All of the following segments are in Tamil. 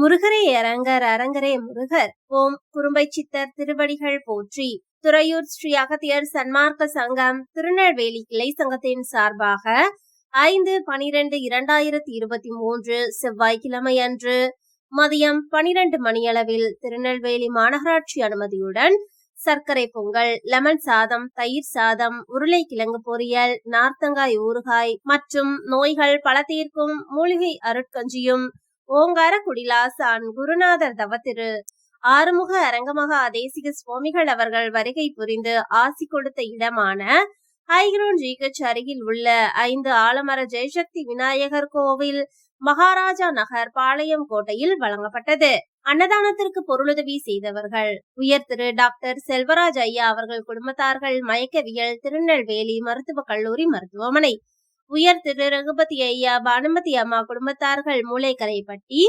முருகரே அரங்கர் அரங்கரே முருகர். ஓம் குறும்பை சித்தர் திருவடிகள் போற்றி. துறையூர் ஸ்ரீ அகத்தியர் சன்மார்க்க சங்கம் திருநெல்வேலி கிளை சங்கத்தின் சார்பாக ஐந்து பனிரெண்டு இரண்டாயிரத்தி இருபத்தி மூன்று செவ்வாய்க்கிழமை அன்று மதியம் பனிரெண்டு மணியளவில் திருநெல்வேலி மாநகராட்சி அனுமதியுடன் சர்க்கரை பொங்கல் லெமன் சாதம் தயிர் சாதம் உருளைக்கிழங்கு பொரியல் நார்த்தங்காய் ஊறுகாய் மற்றும் நோய்கள் பல தீர்க்கும் மூலிகை அருட்கஞ்சியும் ஓங்கார குடிலாசான் குருநாதர் தவத்திரு. ஆறுமுக அரங்கமகா தேசிக சுவாமிகள் அவர்கள் வருகை புரிந்து ஆசி கொடுத்த இடமான ஹைக்ரோன் ஜிகச் அருகில் உள்ள ஐந்து ஆலமர ஜெயசக்தி விநாயகர் கோவில் மகாராஜா நகர் பாளையம் கோட்டையில் வழங்கப்பட்டது. அன்னதானத்திற்கு பொருளுதவி செய்தவர்கள் உயர் திரு டாக்டர் செல்வராஜ் ஐயா அவர்கள் குடும்பத்தார்கள் மயக்கவியல் திருநெல்வேலி மருத்துவக் கல்லூரி மருத்துவமனை உயர் திரு ரகுபதி ஐயா பானுமதி அம்மா குடும்பத்தார்கள் மூளைக்கரைப்பட்டி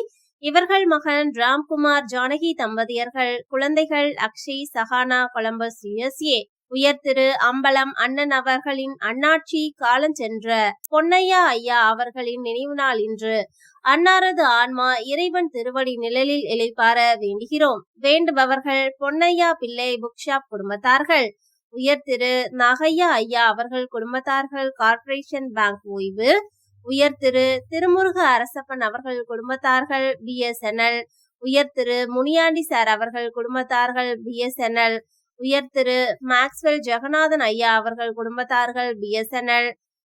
இவர்கள் மகன் ராம்குமார் ஜானகி தம்பதியர்கள் குழந்தைகள் அக்ஷய் சஹானா கொலம்பஸ் யுஎஸ்ஏ உயர் திரு அம்பலம் அண்ணன் அவர்களின் அண்ணாட்சி காலஞ்சென்ற பொன்னையா ஐயா அவர்களின் நினைவு நாள் இன்று. அன்னாரது ஆன்மா இறைவன் திருவடி நிழலில் இழைப்பார வேண்டுகிறோம். வேண்டுபவர்கள் பொன்னையா பிள்ளை புக் ஷாப் குடும்பத்தார்கள். உயர் திரு நாகையா ஐயா அவர்கள் குடும்பத்தார்கள் கார்ப்பரேஷன் பேங்க் ஓய்வு. உயர் திரு திருமுருக அரசப்பன் அவர்கள் குடும்பத்தார்கள் பிஎஸ்என்எல் உயர் திரு முனியாண்டி சார் அவர்கள் குடும்பத்தார்கள் பிஎஸ்என்எல் உயர் திரு மேக்ஸ்வெல் ஜெகநாதன் ஐயா அவர்கள் குடும்பத்தார்கள் பிஎஸ்என்எல்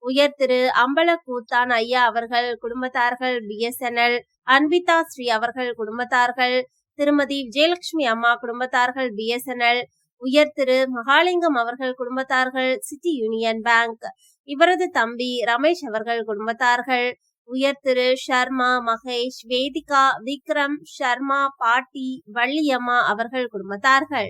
உயர் திரு அம்பல கூத்தான் ஐயா அவர்கள் குடும்பத்தார்கள் பிஎஸ்என்எல் அன்பிதா ஸ்ரீ அவர்கள் குடும்பத்தார்கள். திருமதி விஜயலட்சுமி அம்மா குடும்பத்தார்கள் பிஎஸ்என்எல் உயர் திரு மகாலிங்கம் அவர்கள் குடும்பத்தார்கள் சிட்டி யூனியன் பேங்க். இவரது தம்பி ரமேஷ் அவர்கள் குடும்பத்தார்கள். உயர் திரு ஷர்மா மகேஷ் வேதிகா விக்ரம் ஷர்மா பாட்டி வள்ளியம்மா அவர்கள் குடும்பத்தார்கள்.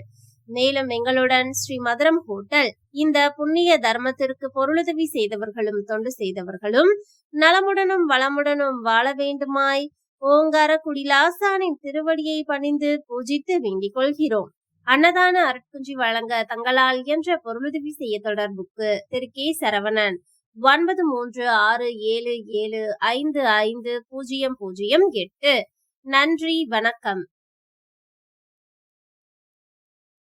மேலும் எங்களுடன் ஸ்ரீ மதுரம் ஹோட்டல் இந்த புண்ணிய தர்மத்திற்கு பொருளுதவி செய்தவர்களும் தொண்டு செய்தவர்களும் நலமுடனும் வளமுடனும் வாழ வேண்டுமாய் ஓங்கார குடிலாசானின் திருவடியை பணிந்து பூஜித்து வேண்டிக் கொள்கிறோம். அன்னதான அருட்குஞ்சி வழங்க தங்களால் என்ற பொருளுதவி செய்ய தொடர்புக்கு திரு. கே. சரவணன். ஒன்பது மூன்று ஆறு ஏழு ஏழு ஐந்து ஐந்து பூஜ்ஜியம் பூஜ்ஜியம் எட்டு. நன்றி வணக்கம்.